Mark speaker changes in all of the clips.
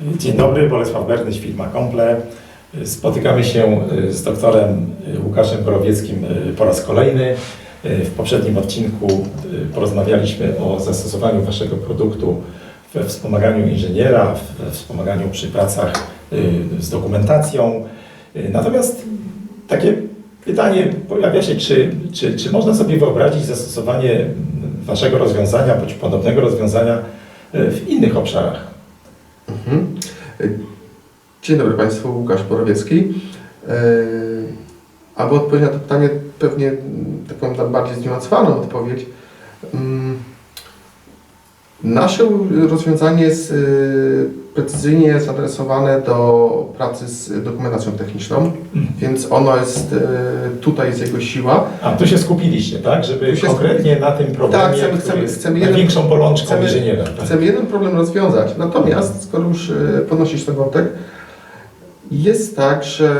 Speaker 1: Dzień dobry, Bolesław Bernyś, firma Komple. Spotykamy się y, z doktorem y, Łukaszem Borowieckim y, po raz kolejny. W poprzednim odcinku porozmawialiśmy o zastosowaniu Waszego produktu we wspomaganiu inżyniera, we wspomaganiu przy pracach z dokumentacją. Natomiast takie pytanie pojawia się, czy, czy, czy można sobie wyobrazić zastosowanie Waszego rozwiązania bądź podobnego rozwiązania w innych obszarach?
Speaker 2: Mhm. Dzień dobry Państwu, Łukasz Borowiecki. Yy, Aby odpowiedzieć na to pytanie, pewnie mm, taką bardziej zniuansowaną odpowiedź. Nasze rozwiązanie jest yy, precyzyjnie zaadresowane do pracy z dokumentacją techniczną, więc ono jest, yy, tutaj jest jego siła.
Speaker 1: A tu się skupiliście, tak? Żeby konkretnie na tym problemie,
Speaker 2: Tak, chcemy- chcemy- chcemy jeden-
Speaker 1: największą bolączką
Speaker 2: chcemy-
Speaker 1: inżyniera. Tak?
Speaker 2: Chcemy jeden problem rozwiązać. Natomiast, skoro już e, podnosisz ten wątek, jest tak, że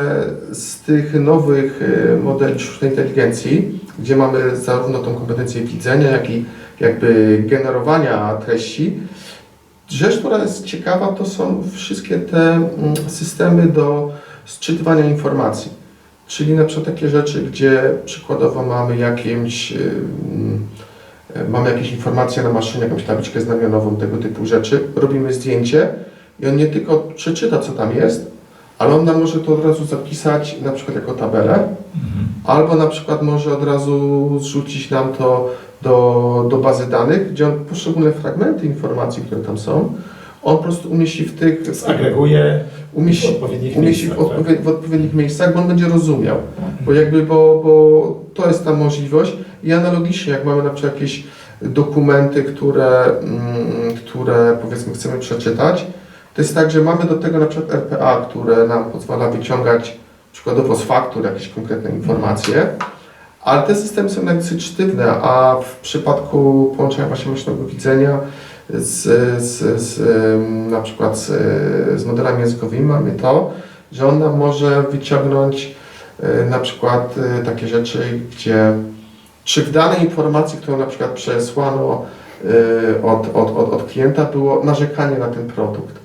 Speaker 2: z tych nowych modeli sztucznej inteligencji, gdzie mamy zarówno tą kompetencję widzenia, jak i jakby generowania treści, rzecz, która jest ciekawa, to są wszystkie te mm, systemy do sczytywania informacji. Czyli na przykład takie rzeczy, gdzie przykładowo mamy jakimś mamy jakieś informacje na maszynie, jakąś tabliczkę znamionową, tego typu rzeczy, robimy zdjęcie i on nie tylko przeczyta, co tam jest, ale on nam może to od razu zapisać na przykład jako tabelę,
Speaker 1: Mhm.
Speaker 2: Albo na przykład może od razu zrzucić nam to do, do bazy danych, gdzie on poszczególne fragmenty informacji, które tam są, on po prostu umieści w tych,
Speaker 1: Zagreguje w
Speaker 2: umieści,
Speaker 1: odpowiednich
Speaker 2: umieści w,
Speaker 1: miejscach. tak?
Speaker 2: odpowie, w odpowiednich miejscach, bo on będzie rozumiał. Bo jakby, bo, bo to jest ta możliwość i analogicznie, jak mamy na przykład jakieś dokumenty, które, mm, które powiedzmy chcemy przeczytać, to jest tak, że mamy do tego na przykład RPA, które nam pozwala wyciągać przykładowo z faktur jakieś konkretne informacje, ale te systemy są dosyć sztywne, a w przypadku połączenia właśnie maszynowego widzenia z, z, z na przykład z, z modelami językowymi mamy to, że on nam może wyciągnąć e, na przykład e, takie rzeczy, gdzie czy w danej informacji, którą na przykład przesłano e, od, od, od, od klienta było narzekanie na ten produkt.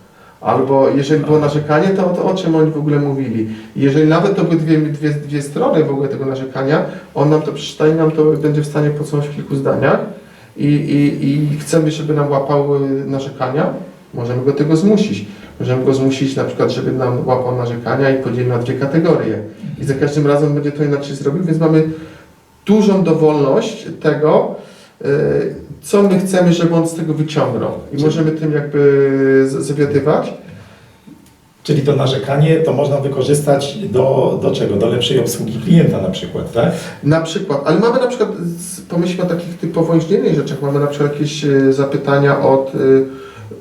Speaker 2: Albo jeżeli było narzekanie, to, to o czym oni w ogóle mówili. Jeżeli nawet to były dwie, dwie, dwie strony w ogóle tego narzekania, on nam to przeczyta i nam to będzie w stanie podsumować w kilku zdaniach i, i, i chcemy, żeby nam łapały narzekania, możemy go tego zmusić. Możemy go zmusić na przykład, żeby nam łapał narzekania i podzielił na dwie kategorie. I za każdym razem będzie to inaczej zrobił, więc mamy dużą dowolność tego, co my chcemy, żeby on z tego wyciągnął. I możemy tym jakby zawiadywać.
Speaker 1: Czyli to narzekanie to można wykorzystać do, do czego? Do lepszej obsługi klienta na przykład, tak?
Speaker 2: Na przykład, ale mamy na przykład, pomyślmy o takich typowo inżynieryjnych rzeczach, mamy na przykład jakieś y, zapytania od y,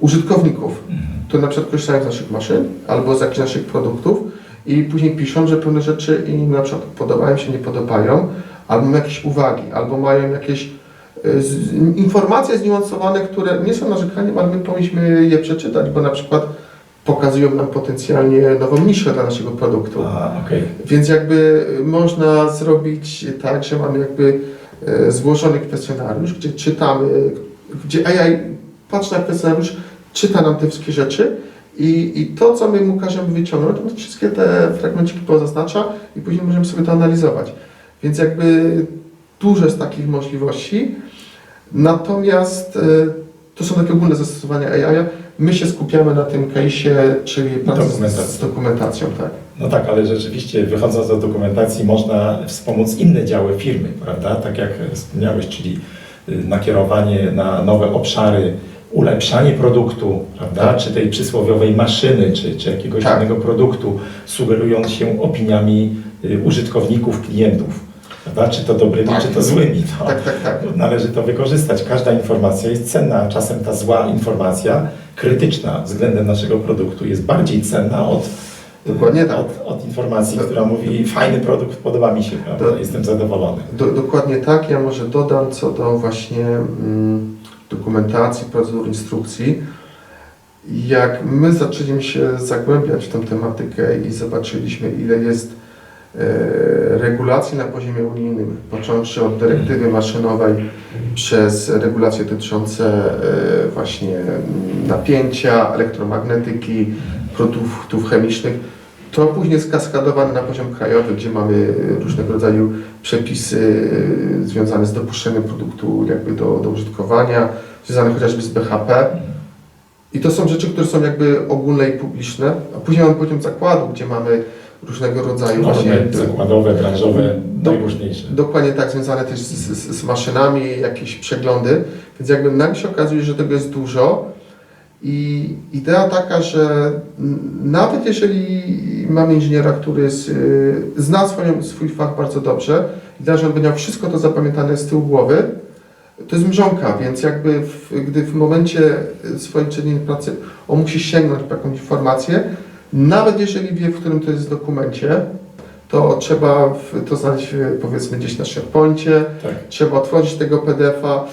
Speaker 2: użytkowników, które na przykład korzystają z naszych maszyn albo z jakichś naszych produktów i później piszą, że pewne rzeczy im na przykład podobają się, nie podobają, albo mają jakieś uwagi, albo mają jakieś informacje zniuansowane, które nie są narzekaniem, ale my powinniśmy je przeczytać, bo na przykład pokazują nam potencjalnie nową niszę dla naszego produktu.
Speaker 1: A, okej.
Speaker 2: Więc jakby można zrobić tak, że mamy jakby e, złożony kwestionariusz, gdzie czytamy, gdzie AI patrzy na kwestionariusz, czyta nam te wszystkie rzeczy i, i to, co my mu każemy wyciągnąć, on wszystkie te fragmenciki pozaznacza i później możemy sobie to analizować. Więc jakby dużo jest takich możliwości, natomiast e, to są takie ogólne zastosowania AI. My się skupiamy na tym case'ie, czyli pracy z, z dokumentacją, tak.
Speaker 1: No tak, ale rzeczywiście wychodząc do dokumentacji można wspomóc inne działy firmy, prawda? Tak jak wspomniałeś, czyli y, nakierowanie na nowe obszary, ulepszanie produktu, prawda?
Speaker 2: Tak.
Speaker 1: Czy tej przysłowiowej maszyny, czy, czy jakiegoś
Speaker 2: Tak.
Speaker 1: innego produktu, sugerując się opiniami y, użytkowników, klientów, prawda? Czy to dobrymi,
Speaker 2: Tak.
Speaker 1: czy to złymi. To
Speaker 2: Tak, tak, tak.
Speaker 1: Należy to wykorzystać. Każda informacja jest cenna. Czasem ta zła informacja, krytyczna względem naszego produktu, jest bardziej cenna od,
Speaker 2: Dokładnie tak.
Speaker 1: od, od informacji, która mówi fajny produkt, podoba mi się, prawda?
Speaker 2: Do-
Speaker 1: jestem zadowolony.
Speaker 2: Do, dokładnie tak. Ja może dodam co do właśnie mm, dokumentacji, procedur, instrukcji. Jak my zaczęliśmy się zagłębiać w tę tematykę i zobaczyliśmy, ile jest regulacji na poziomie unijnym, począwszy od dyrektywy maszynowej przez regulacje dotyczące e, właśnie napięcia, elektromagnetyki, produktów chemicznych, to później skaskadowane na poziom krajowy, gdzie mamy różnego rodzaju przepisy e, związane z dopuszczeniem produktu jakby do, do użytkowania, związane chociażby z BHP. I to są rzeczy, które są jakby ogólne i publiczne. A później mamy poziom zakładu, gdzie mamy różnego rodzaju właśnie
Speaker 1: Normy zakładowe, branżowe,
Speaker 2: Do-
Speaker 1: najróżniejsze.
Speaker 2: Dokładnie tak, związane też z, z, z maszynami, jakieś przeglądy. Więc jakby nam się okazuje, że tego jest dużo. I idea taka, że nawet jeżeli mamy inżyniera, który jest, y, zna swoją, swój fach bardzo dobrze, idea, że on będzie miał wszystko to zapamiętane z tyłu głowy, to jest mrzonka, więc jakby w, gdy w momencie y, swojej codziennej pracy on musi sięgnąć po jakąś informację, nawet jeżeli wie, w którym to jest dokumencie, to trzeba w, to znaleźć y, powiedzmy gdzieś na SharePoincie,
Speaker 1: Tak.
Speaker 2: trzeba otworzyć tego PDF-a.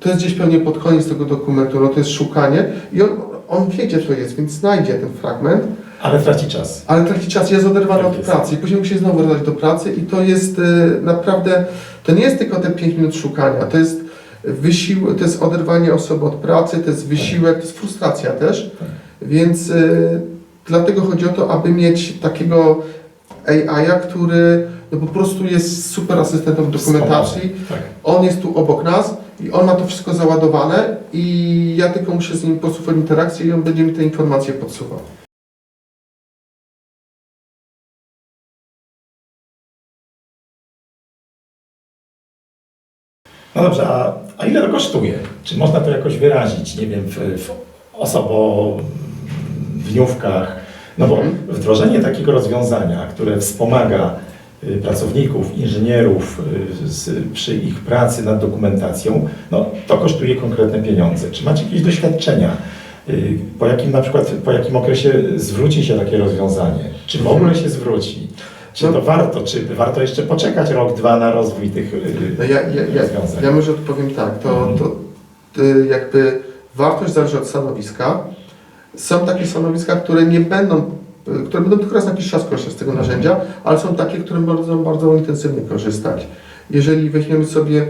Speaker 2: To jest gdzieś pewnie pod koniec tego dokumentu, no to jest szukanie i on, on wie, gdzie to jest, więc znajdzie ten fragment,
Speaker 1: Ale traci czas.
Speaker 2: ale traci czas, jest oderwany
Speaker 1: Tak
Speaker 2: od
Speaker 1: jest.
Speaker 2: pracy i później musi znowu wracać do pracy i to jest y, naprawdę, to nie jest tylko te 5 minut szukania, to jest wysiłek, to jest oderwanie osoby od pracy, to jest wysiłek, to jest frustracja też,
Speaker 1: Tak.
Speaker 2: więc y, dlatego chodzi o to, aby mieć takiego AI-a, który no po prostu jest super asystentem dokumentacji,
Speaker 1: Tak.
Speaker 2: on jest tu obok nas i on ma to wszystko załadowane i ja tylko muszę z nim po prostu interakcję i on będzie mi te informacje podsuwał.
Speaker 1: No dobrze, a, a ile to kosztuje? Czy można to jakoś wyrazić, nie wiem, w, w osobowniówkach? No bo
Speaker 2: Mhm.
Speaker 1: wdrożenie takiego rozwiązania, które wspomaga y, pracowników, inżynierów y, z, przy ich pracy nad dokumentacją, no to kosztuje konkretne pieniądze. Czy macie jakieś doświadczenia? Y, Po jakim na przykład, po jakim okresie zwróci się takie rozwiązanie? Czy w ogóle się zwróci? Czy
Speaker 2: No.
Speaker 1: to warto? Czy warto jeszcze poczekać rok, dwa na rozwój tych
Speaker 2: No ja, ja, ja,
Speaker 1: rozwiązań?
Speaker 2: ja może odpowiem tak, to, to y, jakby wartość zależy od stanowiska. Są takie stanowiska, które nie będą, y, które będą tylko raz na jakiś czas korzystać z tego narzędzia, ale są takie, które będą bardzo intensywnie korzystać. Jeżeli weźmiemy sobie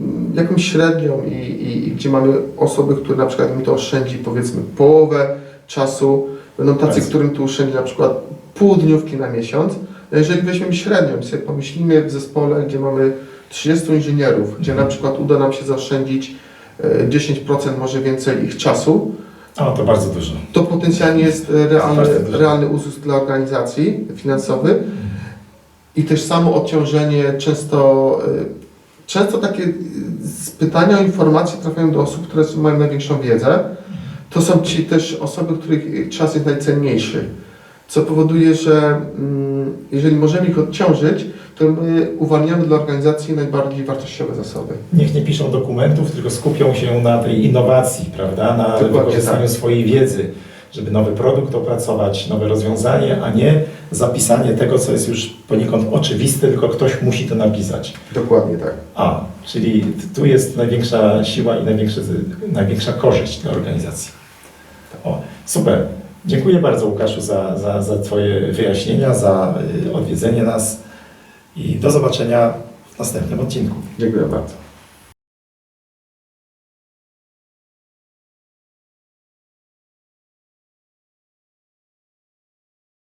Speaker 2: mm, jakąś średnią i, i, i gdzie mamy osoby, które na przykład mi to oszczędzi powiedzmy połowę czasu, będą tacy, którym to oszczędzi na przykład pół dniówki na miesiąc. Jeżeli weźmiemy średnią sobie pomyślimy w zespole, gdzie mamy 30 inżynierów, gdzie na przykład uda nam się zaoszczędzić e, 10% może więcej ich czasu,
Speaker 1: O, to bardzo dużo.
Speaker 2: to potencjalnie jest e, realny, realny uzysk dla organizacji finansowy i też samo odciążenie często, e, często takie pytania o informacje trafiają do osób, które mają największą wiedzę. To są ci też osoby, których czas jest najcenniejszy, co powoduje, że mm, jeżeli możemy ich odciążyć, to my uwalniamy dla organizacji najbardziej wartościowe zasoby.
Speaker 1: Niech nie piszą dokumentów, tylko skupią się na tej innowacji, prawda? Na
Speaker 2: Dokładnie
Speaker 1: wykorzystaniu
Speaker 2: tak.
Speaker 1: swojej wiedzy, żeby nowy produkt opracować, nowe rozwiązanie, a nie zapisanie tego, co jest już poniekąd oczywiste, tylko ktoś musi to napisać.
Speaker 2: Dokładnie tak.
Speaker 1: A, czyli tu jest największa siła i największy, największa korzyść dla organizacji. O, super. Dziękuję bardzo Łukaszu za, za, za Twoje wyjaśnienia, za y, odwiedzenie nas i do zobaczenia w następnym odcinku.
Speaker 2: Dziękuję bardzo.